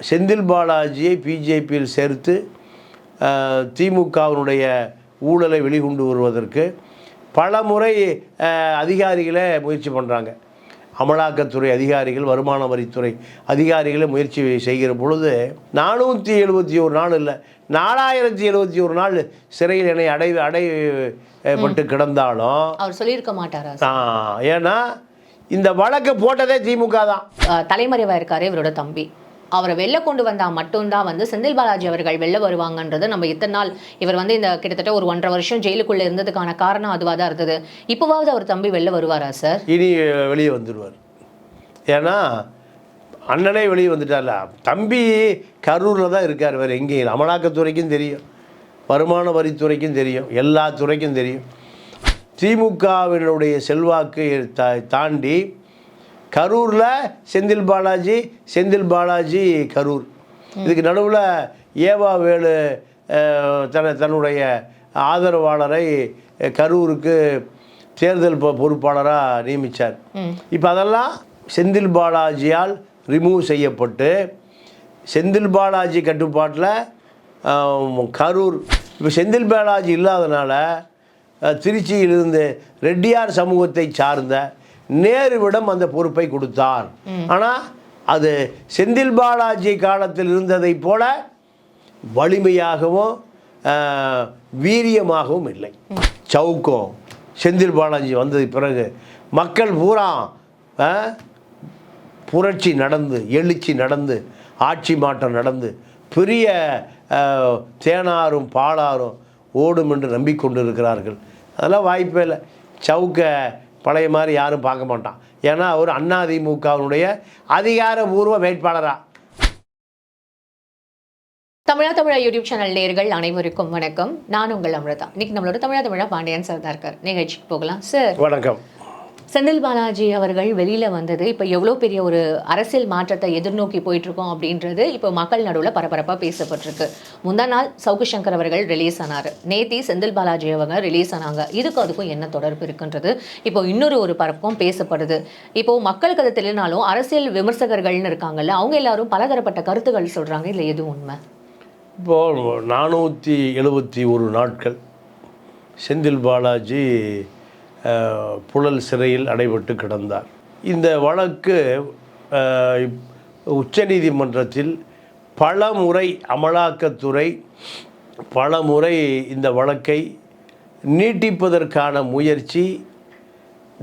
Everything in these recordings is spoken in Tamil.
செந்தில் பாலாஜியை பிஜேபியில் சேர்த்து திமுகவினுடைய ஊழலை வெளிக்கொண்டு வருவதற்கு பல முறை அதிகாரிகளே முயற்சி பண்ணுறாங்க அமலாக்கத்துறை அதிகாரிகள் வருமான வரித்துறை அதிகாரிகளே முயற்சி செய்கிற பொழுது நானூற்றி எழுபத்தி ஒரு நாள் இல்லை நாலாயிரத்தி எழுபத்தி ஒரு நாள் சிறையில் என்னை அடை அடைப்பட்டு கிடந்தாலும் அவர் சொல்லியிருக்க மாட்டாரா? ஆ, ஏன்னா இந்த வழக்கை போட்டதே திமுக தான். அஹ் தலைமறைவா இருக்காரு இவரோட தம்பி. அவரை வெளில கொண்டு வந்தால் மட்டும்தான் வந்து செந்தில் பாலாஜி அவர்கள் வெளில வருவாங்கன்றது நம்ம இத்தனை நாள் இவர் வந்து இந்த கிட்டத்தட்ட ஒரு ஒன்றரை வருஷம் ஜெயிலுக்குள்ளே இருந்ததுக்கான காரணம் அதுவாக தான் இருந்தது. இப்போவாவது அவர் தம்பி வெளில வருவாரா சார் இனி வெளியே வந்துடுவார் ஏன்னா அண்ணனே வெளியே வந்துட்டார்ல. தம்பி கரூரில் தான் இருக்கார் வேறு எங்கேயும் அமலாக்கத்துறைக்கும் தெரியும். வருமான வரித்துறைக்கும் தெரியும். எல்லா துறைக்கும் தெரியும். திமுகவினுடைய செல்வாக்கு தா- தாண்டி கரூரில் செந்தில் பாலாஜி செந்தில் பாலாஜி கரூர் இதுக்கு நடுவில் ஏவா வேலு தன தன்னுடைய ஆதரவாளரை கரூருக்கு தேர்தல் பொறுப்பாளராக நியமித்தார். இப்போ அதெல்லாம் செந்தில் பாலாஜியால் ரிமூவ் செய்யப்பட்டு செந்தில் பாலாஜி கட்டுப்பாட்டில் கரூர் இப்போ செந்தில் பாலாஜி இல்லாதனால திருச்சியிலிருந்து ரெட்டியார் சமூகத்தை சார்ந்த நேருவிடம் அந்த பொறுப்பை கொடுத்தார். ஆனால் அது செந்தில் பாலாஜி காலத்தில் இருந்ததைப் போல வலிமையாகவும் வீரியமாகவும் இல்லை. சவுக்கம் செந்தில் பாலாஜி வந்தது பிறகு மக்கள் பூரா புரட்சி நடந்து எழுச்சி நடந்து ஆட்சி மாற்றம் நடந்து பெரிய தேனாரும் பாலாரும் ஓடும் என்று நம்பிக்கொண்டு இருக்கிறார்கள் அதெல்லாம் வாய்ப்பே இல்லை. சவுக்க பழைய மாதிரி யாரும் பார்க்க மாட்டான். ஏன்னா அவர் அதிமுகவினுடைய அதிகாரபூர்வ வேட்பாளரா. தமிழா தமிழா யூடியூப் சேனல் நேயர்கள் அனைவருக்கும் வணக்கம். நான் உங்கள் அமிர்தா. இன்னைக்கு நம்மளோட தமிழா தமிழா பாண்டியன் சார் தான் இருக்கார். நிகழ்ச்சிக்கு போகலாம் சார். வணக்கம். செந்தில் பாலாஜி அவர்கள் வெளியில் வந்தது இப்போ எவ்வளோ பெரிய ஒரு அரசியல் மாற்றத்தை எதிர்நோக்கி போயிட்டுருக்கோம் அப்படின்றது இப்போ மக்கள் நடுவில் பரபரப்பாக பேசப்பட்டிருக்கு. முந்தா நாள் சவுக்கு சங்கர் அவர்கள் ரிலீஸ் ஆனார். நேத்தி செந்தில் பாலாஜி அவங்க ரிலீஸ் ஆனாங்க. இதுக்கும் அதுக்கும் என்ன தொடர்பு இருக்குன்றது இப்போ இன்னொரு ஒரு பரப்பும் பேசப்படுது. இப்போ மக்களுக்கு அது தெரியலனாலும் அரசியல் விமர்சகர்கள்னு இருக்காங்கல்ல அவங்க எல்லாரும் பலதரப்பட்ட கருத்துக்கள் சொல்கிறாங்க இல்லை எது உண்மை? இப்போ நானூற்றி எழுபத்தி ஒரு நாட்கள் செந்தில் பாலாஜி புழல் சிறையில் அடைபட்டு கிடந்தார். இந்த வழக்கு உச்சநீதிமன்றத்தில் பல முறை அமலாக்கத்துறை பல முறை இந்த வழக்கை நீட்டிப்பதற்கான முயற்சி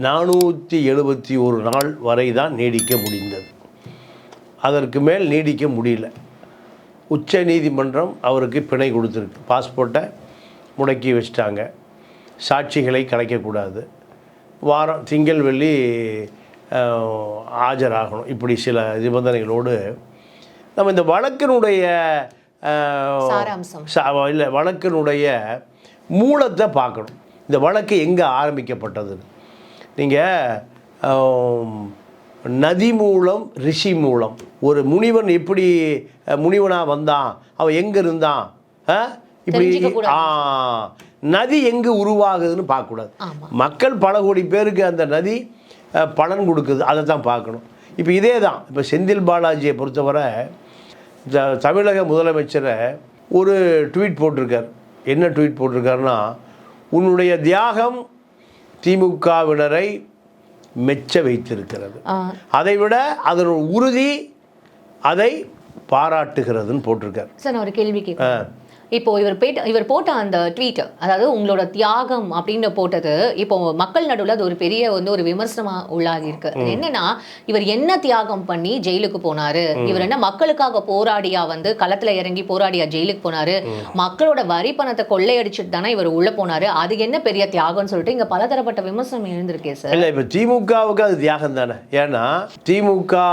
நானூற்றி எழுபத்தி ஒரு நாள் வரை தான் நீடிக்க முடிந்தது. அதற்கு மேல் நீடிக்க முடியல. உச்ச நீதிமன்றம் அவருக்கு பிணை கொடுத்துருக்கு. பாஸ்போர்ட்டை முடக்கி வச்சிட்டாங்க. சாட்சிகளை கலைக்கக்கூடாது. வாரம் திங்கள் வெள்ளி ஆஜராகணும். இப்படி சில நிபந்தனைகளோடு நம்ம இந்த வழக்கினுடைய இல்லை வழக்கினுடைய மூலத்தை பார்க்கணும். இந்த வழக்கு எங்கே ஆரம்பிக்கப்பட்டது நீங்கள் நதி மூலம் ரிஷி மூலம் ஒரு முனிவன் எப்படி அஹ், முனிவனா வந்தான் அவன் எங்கே இருந்தான்? இப்படி ஆ நதி எங்கே உருவாகுதுன்னு பார்க்கக்கூடாது. மக்கள் பல கோடி பேருக்கு அந்த நதி பலன் கொடுக்குது. அதை தான் பார்க்கணும். இப்போ இதே தான் இப்போ செந்தில் பாலாஜியை பொறுத்தவரை த- தமிழக முதலமைச்சரை ஒரு ட்வீட் போட்டிருக்கார். என்ன ட்வீட் போட்டிருக்காருன்னா உன்னுடைய தியாகம் திமுகவினரை மெச்ச வைத்திருக்கிறது. ஆஹ் அதைவிட அதன் உறுதி அதை பாராட்டுகிறதுன்னு போட்டிருக்கார். சார் ஒரு கேள்வி இப்போ இவர் பேட்ட இவர் போட்ட அந்த ட்வீட் அதாவது உங்களோட தியாகம் அப்படின்னு போட்டது இப்போ மக்கள் நடுவில் அது ஒரு பெரிய வந்து ஒரு விமர்சனமா உள்ளாகி இருக்கு அது என்னன்னா இவர் என்ன தியாகம் பண்ணி ஜெயிலுக்கு போனாரு? இவர் என்ன மக்களுக்காக போராடியா வந்து களத்துல இறங்கி போராடியா ஜெயிலுக்கு போனாரு? மக்களோட வரி பணத்தை கொள்ளையடிச்சிட்டு தானே இவர் உள்ள போனாரு? அது என்ன பெரிய தியாகம்னு சொல்லிட்டு இங்க பலதரப்பட்ட விமர்சனம் எழுந்திருக்கே சார். இல்லை இப்போ திமுகவுக்கு அது தியாகம் தானே. ஏன்னா திமுக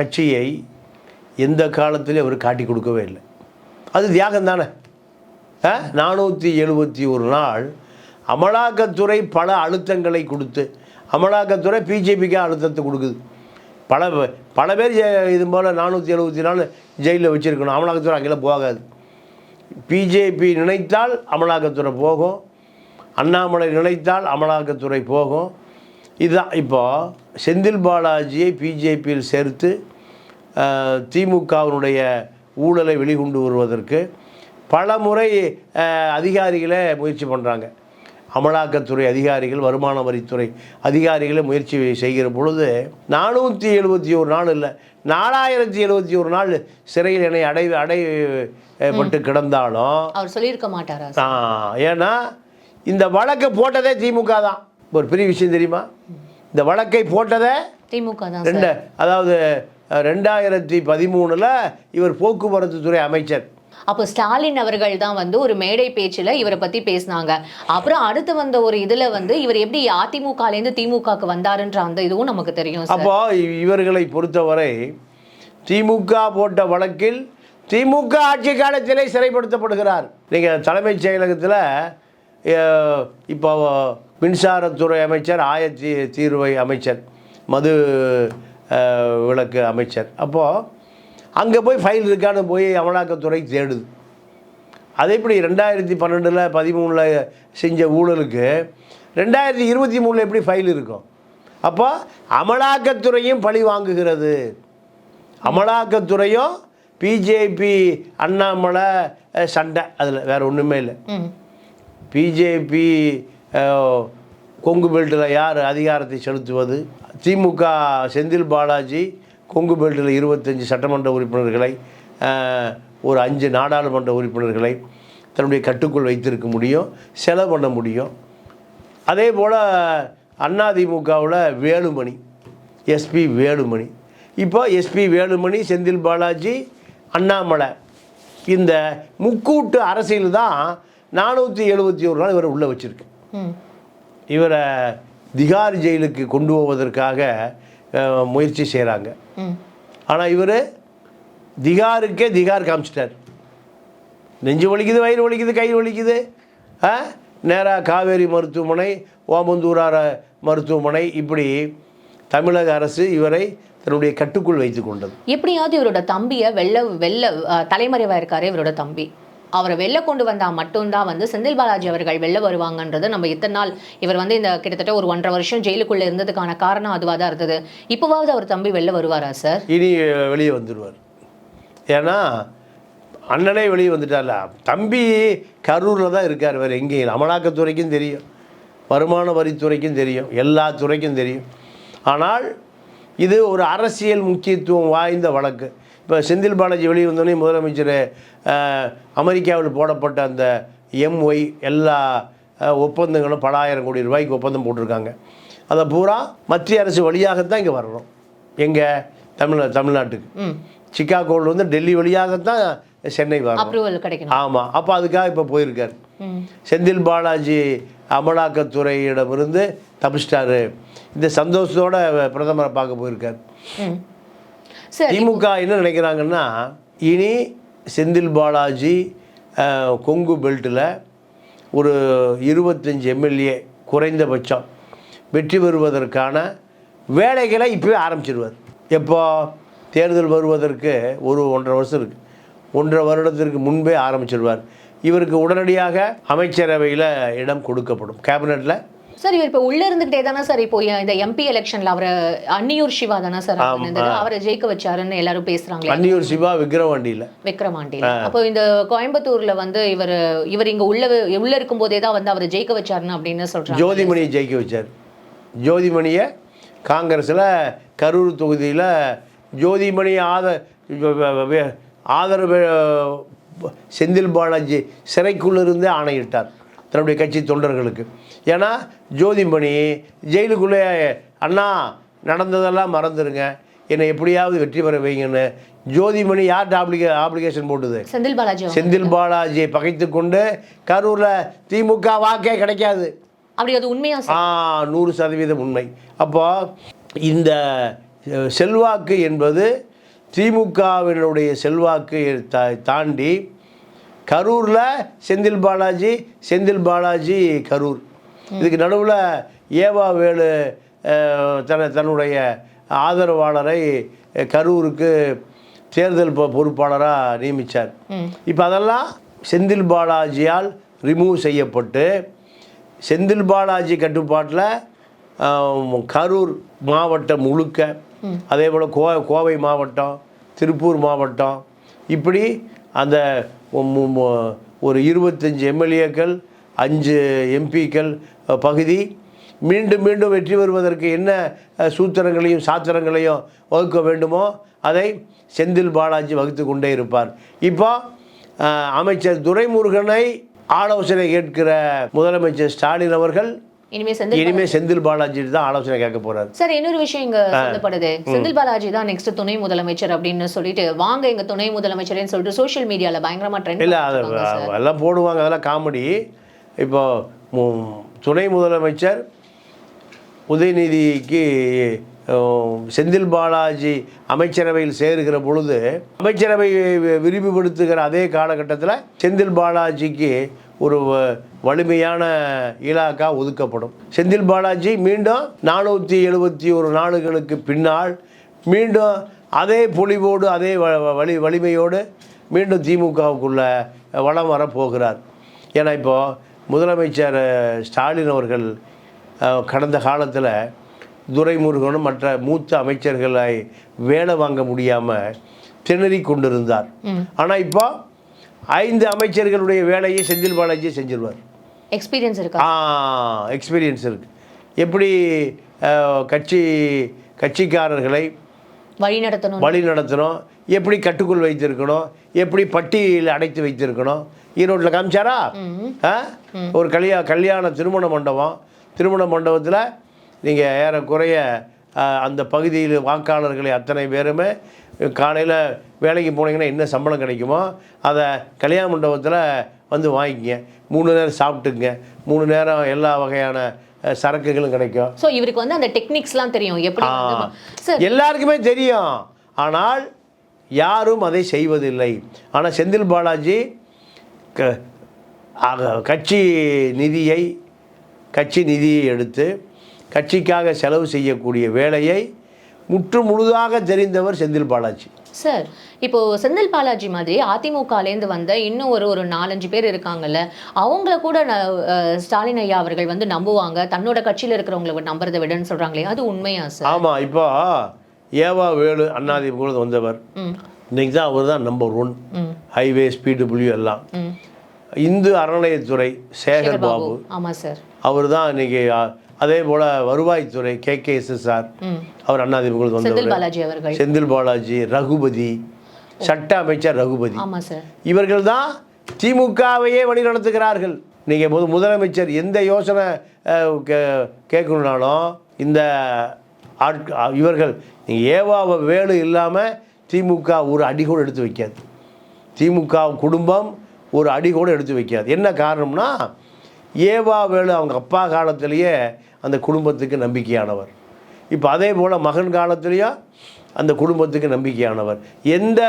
கட்சியை எந்த காலத்திலும் அவர் காட்டி கொடுக்கவே இல்லை. அது தியாகம் தானே. நானூற்றி எழுபத்தி ஒரு நாள் அமலாக்கத்துறை பல அழுத்தங்களை கொடுத்து அமலாக்கத்துறை பிஜேபிக்கு அழுத்தத்தை கொடுக்குது. பல பே- பல பேர் ஜெ- இது போல் நானூற்றி எழுபத்தி நாலு ஜெயிலில் வச்சுருக்கணும். அமலாக்கத்துறை அங்கே போகாது. பிஜேபி நினைத்தால் அமலாக்கத்துறை போகும். அண்ணாமலை நினைத்தால் அமலாக்கத்துறை போகும். இதுதான் இப்போது செந்தில் பாலாஜியை பிஜேபியில் சேர்த்து திமுகவினுடைய ஊழலை வெளிக்கொண்டு வருவதற்கு பல முறை அதிகாரிகளே முயற்சி பண்ணுறாங்க அமலாக்கத்துறை அதிகாரிகள் வருமான வரித்துறை அதிகாரிகளை முயற்சி செய்கிற பொழுது நானூற்றி எழுபத்தி ஒரு நாள் இல்லை நாலாயிரத்தி எழுபத்தி ஒரு நாள் சிறையில் என்னை அடை அடைப்பட்டு கிடந்தாலும் அவர் சொல்லியிருக்க மாட்டாரா? ஆ, ஏன்னா இந்த வழக்கை போட்டதே திமுக தான். ஒரு பெரிய விஷயம் தெரியுமா? இந்த வழக்கை போட்டதே திமுக தான் ரெண்டு அதாவது ரெண்டாயிரத்தி பதிமூணில் இவர் போக்குவரத்து துறை அமைச்சர். அப்போ ஸ்டாலின் அவர்கள் தான் வந்து ஒரு மேடை பேச்சுல இவரை பத்தி பேசினாங்க. அப்புறம் அடுத்து வந்த ஒரு இதுல வந்து இவர் எப்படி அதிமுகல இருந்து திமுகக்கு வந்தாருன்ற அந்த இதுவும் நமக்கு தெரியும் அப்போ இவர்களை பொறுத்தவரை திமுக போட்ட வழக்கில் திமுக ஆட்சி காலத்திலே சிறைப்படுத்தப்படுகிறார். நீங்கள் தலைமைச் செயலகத்தில் இப்போ மின்சாரத்துறை அமைச்சர் ஆயத்தி தீர்வை அமைச்சர் மது அஹ், விலக்கு அமைச்சர். அப்போது அங்கே போய் ஃபைல் இருக்கான்னு போய் அமலாக்கத்துறை தேடுது. அதே இப்படி ரெண்டாயிரத்தி பன்னெண்டில் பதிமூணில் செஞ்ச ஊழலுக்கு ரெண்டாயிரத்தி இருபத்தி மூணில் எப்படி ஃபைல் இருக்கும்? அப்போ அமலாக்கத்துறையும் பழி வாங்குகிறது. அமலாக்கத்துறையும் பிஜேபி அண்ணாமலை சண்டை. அதில் வேறு ஒன்றுமே இல்லை. பிஜேபி கொங்கு பெல்ட்டில் யார் அதிகாரத்தை செலுத்துவது? திமுக செந்தில் பாலாஜி கொங்கு பெல்ட்டில் இருபத்தஞ்சி சட்டமன்ற உறுப்பினர்களை ஒரு அஞ்சு நாடாளுமன்ற உறுப்பினர்களை தன்னுடைய கட்டுக்குள் வைத்திருக்க முடியும் செலவு பண்ண முடியும். அதே போல் அதிமுகவில் வேலுமணி எஸ்பி வேலுமணி. இப்போ எஸ்பி வேலுமணி செந்தில் பாலாஜி அண்ணாமலை இந்த முக்கூட்டு அரசியல் தான் நானூற்றி எழுபத்தி ஒரு நாள் இவரை உள்ளே வச்சுருக்கு. இவரை திகார் ஜெயிலுக்கு கொண்டு போவதற்காக முயற்சி செய்கிறாங்க ஆனால் இவர் திகாருக்கே திகார் காமிச்சிட்டார். நெஞ்சு வலிக்குது வயிறு வலிக்குது கை வலிக்குது. ஆ நேராக காவேரி மருத்துவமனை ஓமந்தூரார மருத்துவமனை இப்படி தமிழக அரசு இவரை தன்னுடைய கட்டுக்குள் வைத்து கொண்டது. எப்படியாவது இவரோட தம்பியை வெள்ள வெள்ள அஹ், தலைமறைவா இருக்காரு இவரோட தம்பி. அவரை வெளில கொண்டு வந்தால் மட்டும்தான் வந்து செந்தில் பாலாஜி அவர்கள் வெளில வருவாங்கன்றது நம்ம இத்தனை நாள் இவர் வந்து இந்த கிட்டத்தட்ட ஒரு ஒன்றரை வருஷம் ஜெயிலுக்குள்ளே இருந்ததுக்கான காரணம் அதுவாக தான் இருந்தது. இப்போவாவது அவர் தம்பி வெளில வருவாரா சார்? இனி வெளியே வந்துடுவார் ஏன்னா அண்ணனே வெளியே வந்துட்டார்ல. தம்பி கரூரில் தான் இருக்கார் வேறு எங்கேயும். அமலாக்கத்துறைக்கும் தெரியும். வருமான வரித்துறைக்கும் தெரியும். எல்லா துறைக்கும் தெரியும். ஆனால் இது ஒரு அரசியல் முக்கியத்துவம் வாய்ந்த வழக்கு. இப்போ செந்தில் பாலாஜி வெளியே வந்தோடனே முதலமைச்சர் அமெரிக்காவில் போடப்பட்ட அந்த எம்ஒய் எல்லா ஒப்பந்தங்களும் பல ஆயிரம் கோடி ரூபாய்க்கு ஒப்பந்தம் போட்டிருக்காங்க. அதை பூரா மத்திய அரசு வழியாகத்தான் இங்கே வரணும். எங்கே? தமிழ் தமிழ்நாட்டுக்கு. சிக்காகோவில் வந்து டெல்லி வழியாகத்தான் சென்னை வரணும். ஆமாம் அப்போ அதுக்காக இப்போ போயிருக்கார். செந்தில் பாலாஜி அமலாக்கத்துறையிடமிருந்து தப்பிச்சிட்டாரு. இந்த சந்தோஷத்தோட பிரதமரை பார்க்க போயிருக்கார். திமுக என்ன நினைக்கிறாங்கன்னா இனி செந்தில் பாலாஜி கொங்கு பெல்ட்டில் ஒரு இருபத்தஞ்சி எம்எல்ஏ குறைந்தபட்சம் வெற்றி பெறுவதற்கான வேலைகளை இப்போவே ஆரம்பிச்சிடுவார் எப்போ? தேர்தல் வருவதற்கு ஒரு ஒன்றரை வருஷம் இருக்குது ஒன்றரை வருடத்திற்கு முன்பே ஆரம்பிச்சிடுவார் இவருக்கு உடனடியாக அமைச்சரவையில் இடம் கொடுக்கப்படும். கேபினெட்டில் சார் இவர் இப்போ உள்ள இருந்துகிட்டே தானே சார் இப்போ இந்த எம்பி எலெக்ஷன்ல அவரை அன்னியூர் சிவா தானே சார் அவர் ஜெயிக்க வச்சாருன்னு எல்லாரும் பேசுறாங்களே. அன்னியூர் சிவா விக்கிரவாண்டியில் விக்ரமாண்டியில அப்போ இந்த கோயம்புத்தூர்ல வந்து இவர் இவர் இங்க உள்ள உள்ள இருக்கும் போதே தான் வந்து அவரை ஜெயிக்க வச்சாருன்னு அப்படின்னு சொல்றாங்க. ஜோதிமணியை ஜெயிக்க வச்சார். ஜோதிமணியை காங்கிரஸில் கரூர் தொகுதியில் ஜோதிமணி ஆத வே- ஆதரவு செந்தில் பாலாஜி சிறைக்குள்ளிருந்தே ஆணையிட்டார். தன்னுடைய கட்சி தொண்டர்களுக்கு. ஏன்னா ஜோதிமணி ஜெயிலுக்குள்ளே அண்ணா நடந்ததெல்லாம் மறந்துடுங்க என்னை எப்படியாவது வெற்றி பெற வைங்கன்னு ஜோதிமணி யார்கிட்ட ஆப்ளிகே ஆப்ளிகேஷன் போட்டுது? செந்தில் பாலாஜி. செந்தில் பாலாஜியை பகைத்து கொண்டு கரூரில் திமுக வாக்கே கிடைக்காது. அப்படி அது உண்மையா ஆ நூறு சதவீதம் உண்மை. அப்போ இந்த செல்வாக்கு என்பது திமுகவினுடைய செல்வாக்கு தாண்டி கரூரில் செந்தில் பாலாஜி செந்தில் பாலாஜி கரூர். இதுக்கு நடுவில் ஏவா வேலு தன தன்னுடைய ஆதரவாளரை கரூருக்கு தேர்தல் பொறுப்பாளராக நியமித்தார். இப்போ அதெல்லாம் செந்தில் பாலாஜியால் ரிமூவ் செய்யப்பட்டு செந்தில் பாலாஜி கட்டுப்பாட்டில் கரூர் மாவட்டம் முழுக்க அதே போல் கோ கோவை மாவட்டம் திருப்பூர் மாவட்டம் இப்படி அந்த ஒரு இருபத்தஞ்சி எம்எல்ஏக்கள் அஞ்சு எம்பிக்கள் பகுதி. மீண்டும் மீண்டும் வெற்றி பெறுவதற்கு என்ன சூத்திரங்களையும் சாத்திரங்களையும் வகுக்க வேண்டுமோ அதை செந்தில் பாலாஜி வகுத்து கொண்டே இருப்பார். இப்போ அமைச்சர் துரைமுருகனை ஆலோசனை கேட்கிற முதலமைச்சர் ஸ்டாலின் அவர்கள் இனிமே செந்தில் பாலாஜி. தான் ஆலோசனை கேட்க போறாரு. சார் இன்னொரு விஷயம் இங்க சொல்லப்படுது. செந்தில் பாலாஜி தான் நெக்ஸ்ட் துணை முதலமைச்சர் அப்படின்னு சொல்லிட்டு வாங்க எங்க துணை முதலமைச்சர்னு சொல்லிட்டு சோஷியல் மீடியால பயங்கரமா ட்ரெண்ட் இல்லை அது எல்லாம் போடுவாங்க அதெல்லாம் காமெடி இப்போ துணை முதலமைச்சர் உதயநிதிக்கு செந்தில் பாலாஜி அமைச்சரவையில் சேருகிற பொழுது அமைச்சரவை விரிவுபடுத்துகிற அதே காலகட்டத்தில் செந்தில் பாலாஜிக்கு ஒரு வலிமையான இலாக்கா ஒதுக்கப்படும். செந்தில் பாலாஜி மீண்டும் நானூற்றி எழுபத்தி ஒரு நாடுகளுக்கு பின்னால் மீண்டும் அதே பொலிவோடு அதே வலி வலிமையோடு மீண்டும் திமுகவுக்குள்ள வளம் வர போகிறார் ஏன்னா இப்போ முதலமைச்சர் ஸ்டாலின் அவர்கள் கடந்த காலத்தில் துரைமுருகனும் மற்ற மூத்த அமைச்சர்களை வேலை வாங்க முடியாமல் திணறி கொண்டிருந்தார். ஆனால் இப்போ ஐந்து அமைச்சர்களுடைய வேலையை செந்தில் பாலாஜி செஞ்சிருவார். எக்ஸ்பீரியன்ஸ் இருக்கா? ஆ எக்ஸ்பீரியன்ஸ் இருக்கு. எப்படி கட்சி கட்சிக்காரர்களை வழி நடத்தணும். வழி நடத்தணும். எப்படி கட்டுக்குள் வைத்திருக்கணும். எப்படி பட்டியில் அடைத்து வைத்திருக்கணும். ஈரோட்டில் காமிச்சாரா? ஒரு கல்யா கல்யாண திருமண மண்டபம். திருமண மண்டபத்தில் நீங்கள் ஏறக்குறைய அந்த பகுதியில் வாக்காளர்களை அத்தனை பேருமே காலையில் வேலைக்கு போனீங்கன்னா என்ன சம்பளம் கிடைக்குமோ அதை கல்யாண மண்டபத்தில் வந்து வாங்கிக்கங்க. மூணு நேரம் சாப்பிட்டுங்க மூணு நேரம் எல்லா வகையான சரக்குகளும் கிடைக்கும். சோ இவருக்கு வந்து அந்த டெக்னிக்ஸ்லாம் தெரியும். எப்படி எல்லாருக்குமே தெரியும். ஆனால் யாரும் அதை செய்வதில்லை. ஆனால் செந்தில் பாலாஜி கட்சி நிதியை கட்சி நிதியை எடுத்து கட்சிக்காக செலவு செய்யக்கூடிய வேலையை முற்று முழுதாக தெரிந்தவர் செந்தில் பாலாஜி. சார் இப்போ செந்தில் பாலாஜி மாதிரி அதிமுகலேருந்து வந்த இன்னும் ஒரு ஒரு நாலஞ்சு பேர் இருக்காங்கல்ல அவங்கள கூட ஸ்டாலின் ஐயா அவர்கள் வந்து நம்புவாங்க தன்னோட கட்சியில இருக்கிறவங்கள நம்புறதை விடன்னு சொல்றாங்களே அது உண்மையா சார்? ஆமாம் இப்போ ஏவா வேலு அண்ணாதிமுக வந்தவர். இன்னைக்கு தான் அவர் தான் நம்பர் ஒன் ம். ஹைவே ஸ்பீடபிள்யூ எல்லாம். இந்து அறநிலையத்துறை சேகர் பாபு. ஆமா சார். அவர் தான் இன்னைக்கு அதே போல் வருவாய்த்துறை கே கே எஸ்எஸ்ஆர் ம். அவர் அண்ணாதிமுக செந்தில் வந்தவர். செந்தில் பாலாஜி ரகுபதி சட்ட அமைச்சர் ரகுபதி. இவர்கள் தான் திமுகவையே வழி நடத்துகிறார்கள் நீங்கள் முத முதலமைச்சர் எந்த யோசனை கேட்கணுன்னாலும் இந்த ஆட்க இவர்கள் நீங்கள் ஏவா வேலு இல்லாமல் திமுக ஒரு அடி கூட எடுத்து வைக்காது. திமுக குடும்பம் ஒரு அடி கூட எடுத்து வைக்காது. என்ன காரணம்னா ஏவா வேலு அவங்க அப்பா காலத்திலேயே அந்த குடும்பத்துக்கு நம்பிக்கையானவர். இப்போ அதே போல் மகன் காலத்திலேயும் அந்த குடும்பத்துக்கு நம்பிக்கையானவர். எந்த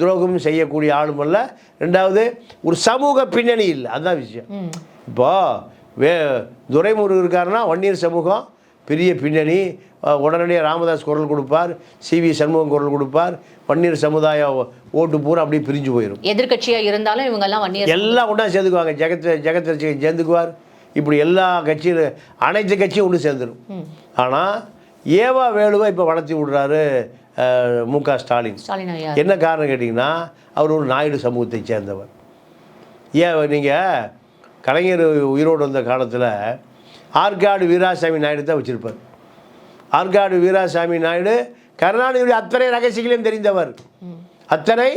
துரோகமும் செய்யக்கூடிய ஆளும் அல்ல. ரெண்டாவது ஒரு சமூக பின்னணி இல்லை. அதுதான் விஷயம். இப்போ வே துரைமுருகன் இருக்காருன்னா வன்னியர் சமூகம் பெரிய பின்னணி. உடனடியாக ராமதாஸ் குரல் கொடுப்பார் சி வி சண்முகம் குரல் கொடுப்பார் வன்னியர் சமுதாய ஓட்டு பூரா அப்படியே பிரிஞ்சு போயிடும் எதிர்க்கட்சியா இருந்தாலும் இவங்க எல்லாம் வன்னியர் எல்லாம் ஒன்றா சேர்ந்துக்குவாங்க. ஜெகத் ஜெகத் ரசிகன் சேர்ந்துக்குவார். இப்படி எல்லா கட்சியும் அனைத்து கட்சியும் ஒன்று சேர்ந்துடும். ஆனால் ஏவா வேலுவை இப்போ வளர்த்தி விடுறாரு மு க ஸ்டாலின். என்ன காரணம் கேட்டிங்கன்னா அவர் ஒரு நாயுடு சமூகத்தை சேர்ந்தவர். ஏன் நீங்கள் கலைஞர் உயிரோடு வந்த காலத்தில் ஆற்காடு வீராசாமி நாயுடு தான் வச்சுருப்பார். ஆற்காடு வீராசாமி நாயுடு கருணாநிதியுடைய அத்தனை ரகசியங்களையும் தெரிந்தவர். அத்தனை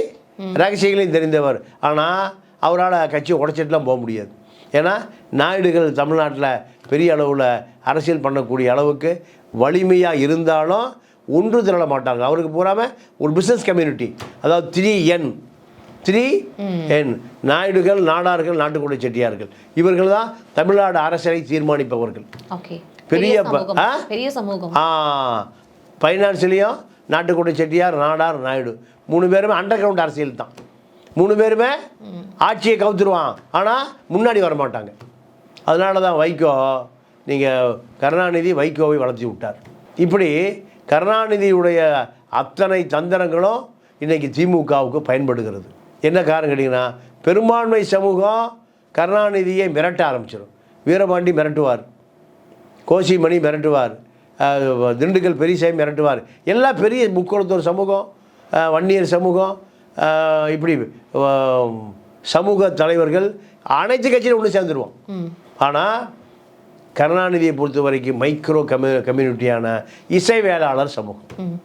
ரகசியங்களையும் தெரிந்தவர். ஆனால் அவரால் கட்சியை உடைச்சிட்டுலாம் போக முடியாது. ஏன்னா நாயுடுகள் தமிழ்நாட்டில் பெரிய அளவில் அரசியல் பண்ணக்கூடிய அளவுக்கு வலிமையாக இருந்தாலும் ஒன்று திரள மாட்டாங்க. அவருக்கு பூராமல் ஒரு பிஸ்னஸ் கம்யூனிட்டி அதாவது த்ரீ என் த்ரீ என் நாயுடுகள் நாடார்கள் நாட்டுக்குடி செட்டியார்கள். இவர்கள் தான் தமிழ்நாடு அரசியலை தீர்மானிப்பவர்கள். பெரிய பெரிய சமூகம். ஃபைனான்ஸ்லேயும் நாட்டுக்கோட்டை செட்டியார் நாடார் நாயுடு. மூணு பேருமே அண்டர் கிரவுண்ட் அரசியல் தான். மூணு பேருமே ஆட்சியை கவுத்துருவான். ஆனால் முன்னாடி வர மாட்டாங்க அதனால தான் வைகோ நீங்கள் கருணாநிதி வைகோவை வளர்த்தி விட்டார். இப்படி கருணாநிதியுடைய அத்தனை தந்திரங்களும் இன்றைக்கி திமுகவுக்கு பயன்படுகிறது. என்ன காரணம் கேட்டிங்கன்னா பெரும்பான்மை சமூகம் கருணாநிதியை மிரட்ட ஆரம்பிச்சிடும் வீரபாண்டி மிரட்டுவார். கோசிமணி மிரட்டுவார். திண்டுக்கல் பெரியசாமி மிரட்டுவார். எல்லாம் பெரிய முக்குளத்தூர் சமூகம் வன்னியர் சமூகம் இப்படி சமூக தலைவர்கள் அனைத்து கட்சியிலும் ஒன்று சேர்ந்துருவோம். ஆனால் கருணாநிதியை பொறுத்த வரைக்கும் மைக்ரோ கம்யூ கம்யூனிட்டியான இசைவேளாளர் சமூகம். ம்.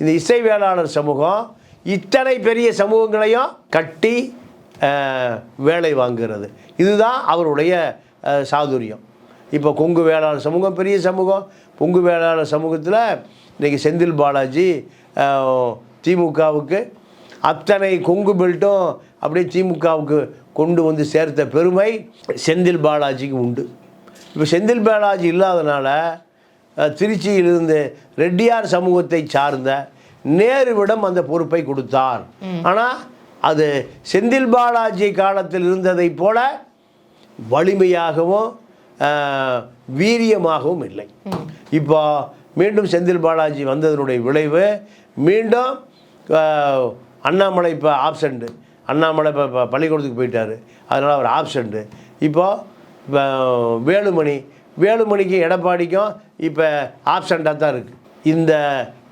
இந்த இசைவேளாளர் சமூகம் இத்தனை பெரிய சமூகங்களையும் கட்டி வேலை வாங்குகிறது. இதுதான் அவருடைய சாதுரியம். இப்போ கொங்கு வேளாளர் சமூகம் பெரிய சமூகம். கொங்கு வேளாளர் சமூகத்தில் இன்றைக்கி செந்தில் பாலாஜி திமுகவுக்கு அத்தனை கொங்கு பெல்ட்டும் அப்படியே திமுகவுக்கு கொண்டு வந்து சேர்த்த பெருமை செந்தில் பாலாஜிக்கு உண்டு. இப்போ செந்தில் பாலாஜி இல்லாதனால திருச்சியிலிருந்து ரெட்டியார் சமூகத்தை சார்ந்த நேருவிடம் அந்த பொறுப்பை கொடுத்தார். ஆனால் அது செந்தில் பாலாஜி காலத்தில் இருந்ததைப் போல வலிமையாகவும் வீரியமாகவும் இல்லை. இப்போ மீண்டும் செந்தில் பாலாஜி வந்ததனுடைய விளைவு மீண்டும் அண்ணாமலை இப்போ ஆப்சண்ட்டு அண்ணாமலை இப்போ பள்ளிக்கூடத்துக்கு போயிட்டார். அதனால் அவர் ஆப்சண்ட்டு இப்போது வேலுமணி வேலுமணிக்கு எடப்பாடிக்கும் இப்போ ஆப்சண்ட்டாக தான் இருக்குது இந்த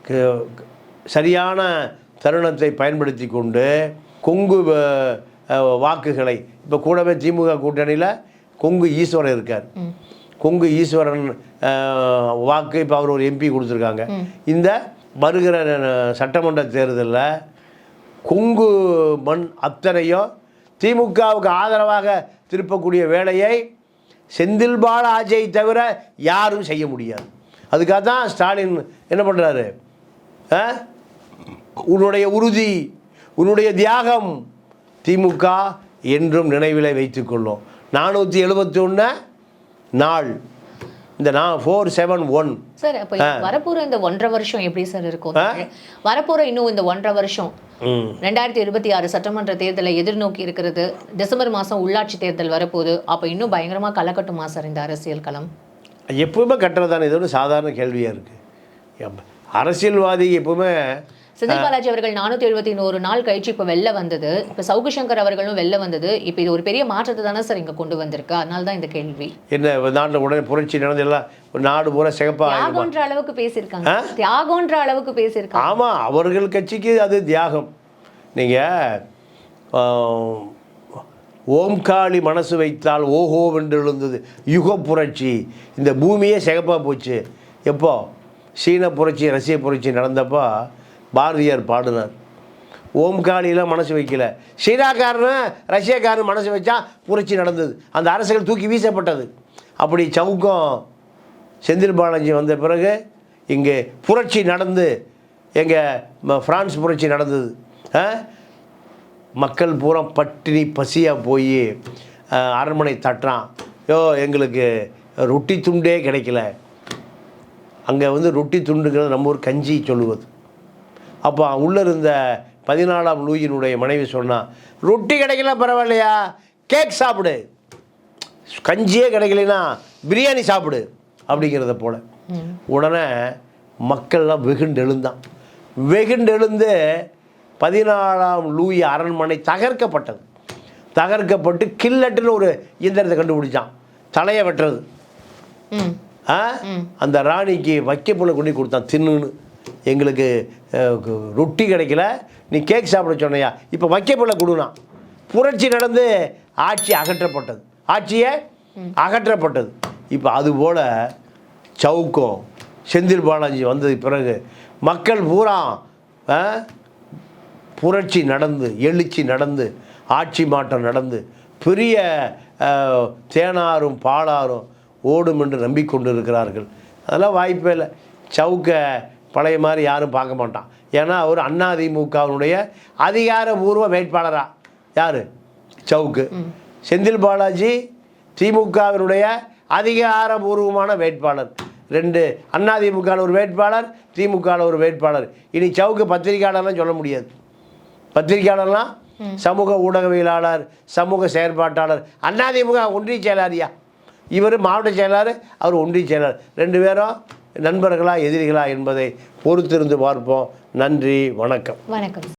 க- சரியான தருணத்தை பயன்படுத்தி கொண்டு கொங்கு வாக்குகளை இப்போ கூடவே திமுக கூட்டணியில் கொங்கு ஈஸ்வரன் இருக்கார். கொங்கு ஈஸ்வரன் வாக்கு இப்போ அவர் ஒரு எம்பி கொடுத்துருக்காங்க. இந்த வருகிற சட்டமன்ற தேர்தலில் கொங்கு மண் அத்தனையும் திமுகவுக்கு ஆதரவாக திருப்பக்கூடிய வேலையை செந்தில் பாலாஜியை தவிர யாரும் செய்ய முடியாது. அதுக்காக தான் ஸ்டாலின் என்ன பண்ணுறாரு உன்னுடைய உறுதி உன்னுடைய தியாகம் திமுக என்றும் நினைவிலை வைத்துக்கொள்ளும். நானூற்றி எழுபத்தி ஒன்று நாள். இந்த நான் ஃபோர் செவன் ஒன் சார் அப்போ வரப்போற இந்த ஒன்றரை வருஷம் எப்படி சார் இருக்கும்? வரப்போற இன்னும் இந்த ஒன்றரை வருஷம். ரெண்டாயிரத்தி இருபத்தி ஆறு சட்டமன்ற தேர்தலை எதிர்நோக்கி இருக்கிறது. டிசம்பர் மாதம் உள்ளாட்சி தேர்தல் வரப்போகுது. அப்போ இன்னும் பயங்கரமா களக்கட்டுமா சார் இந்த அரசியல் களம்? எப்பவுமே கட்டுறது தானே இது ஒரு சாதாரண கேள்வியாக இருக்குது அரசியல்வாதி எப்பவுமே செந்தில் பாலாஜி அவர்கள் நானூற்றி எழுபத்தி ஒரு நாள் கழிச்சு இப்போ வெளில வந்தது. இப்போ சவுக்கு சங்கர் அவர்களும் வெளில வந்தது. இப்போ இது ஒரு பெரிய மாற்றத்தை தானே சார் இங்க கொண்டு வந்திருக்கு. அதனால தான் இந்த கேள்வி. என்ன நாட்டில் உடனே புரட்சி நடந்து எல்லாம் நாடு பூரா சிகப்பாக ஆயிடுமா? தியாகம்ன்ற அளவுக்கு பேசியிருக்காங்க. தியாகம்ன்ற அளவுக்கு பேசியிருக்காங்க. ஆமாம் அவர்கள் கட்சிக்கு அது தியாகம். நீங்கள் ஓம்காளி மனசு வைத்தால் ஓஹோ வென்று எழுந்தது. யுக புரட்சி. இந்த பூமியே சிகப்பாக போச்சு. எப்போ? சீன புரட்சி ரஷ்ய புரட்சி நடந்தப்போ பாரதியார் பாடினார். ஓம்காளிலாம் மனசு வைக்கல. சீனாக்காரன் ரஷ்யாக்காரன் மனசு வச்சா புரட்சி நடந்தது. அந்த அரசுகள் தூக்கி வீசப்பட்டது. அப்படி சவுக்கம் செந்தில் பாலாஜி வந்த பிறகு இங்கே புரட்சி நடந்து எங்கள் ஃப்ரான்ஸ் புரட்சி நடந்தது. ஆ? மக்கள் பூரா பட்டினி பசியாக போய் அரண்மனை தட்டுறான். யோ எங்களுக்கு ரொட்டி துண்டே கிடைக்கல. அங்கே வந்து ரொட்டி துண்டுங்கிறது நம்ம ஊர் கஞ்சி சொல்லுவது. அப்போ உள்ளே இருந்த பதினாலாம் லூயினுடைய மனைவி சொன்னா ரொட்டி கிடைக்கல பரவாயில்லையா? கேக் சாப்பிடு. கஞ்சியே கிடைக்கலைன்னா பிரியாணி சாப்பிடு. அப்படிங்கிறத போல. உடனே மக்கள்லாம் வெகுண்டு எழுந்தான். வெகுண்டு எழுந்து பதினாலாம் லூயி அரண்மனை தகர்க்கப்பட்டது. தகர்க்கப்பட்டு கில்லட்டுன்னு ஒரு இயந்திரத்தை கண்டுபிடிச்சான். தலையை வெட்டுறது. அந்த ராணிக்கு வைக்கப்புல கொண்டு கொடுத்தான் தின்னுன்னு. எங்களுக்கு ரொட்டி கிடைக்கல. நீ கேக் சாப்பிட சொன்னையா? இப்போ வைக்கப்புல கொடுனா. புரட்சி நடந்து ஆட்சி அகற்றப்பட்டது. ஆட்சியே அகற்றப்பட்டது. இப்போ அதுபோல் சவுக்கம் செந்தில் பாலாஜி வந்தது பிறகு மக்கள் பூரா புரட்சி நடந்து எழுச்சி நடந்து ஆட்சி மாற்றம் நடந்து பெரிய தேனாரும் பாலாரும் ஓடும் என்று நம்பிக்கொண்டு இருக்கிறார்கள். அதெல்லாம் வாய்ப்பே இல்லை. சவுக்க பழைய மாதிரி யாரும் பார்க்க மாட்டான். ஏன்னா அவர் அதிமுகவினுடைய அதிகாரபூர்வ வேட்பாளரா. யார்? சவுக்கு. செந்தில் பாலாஜி திமுகவினுடைய அதிகாரபூர்வமான வேட்பாளர். ரெண்டு அதிமுகவில் ஒரு வேட்பாளர் திமுகவில் ஒரு வேட்பாளர். இனி சவுக்கு பத்திரிகையாளர்லாம் சொல்ல முடியாது. பத்திரிகையாளர்லாம் சமூக ஊடகவியலாளர் சமூக செயற்பாட்டாளர். அதிமுக ஒன்றிய செயலாரியா இவர் மாவட்ட செயலாளர் அவர் ஒன்றிய செயலாளர். ரெண்டு பேரும் நண்பர்களா எதிரிகளா என்பதை பொறுத்திருந்து பார்ப்போம். நன்றி வணக்கம். வணக்கம்.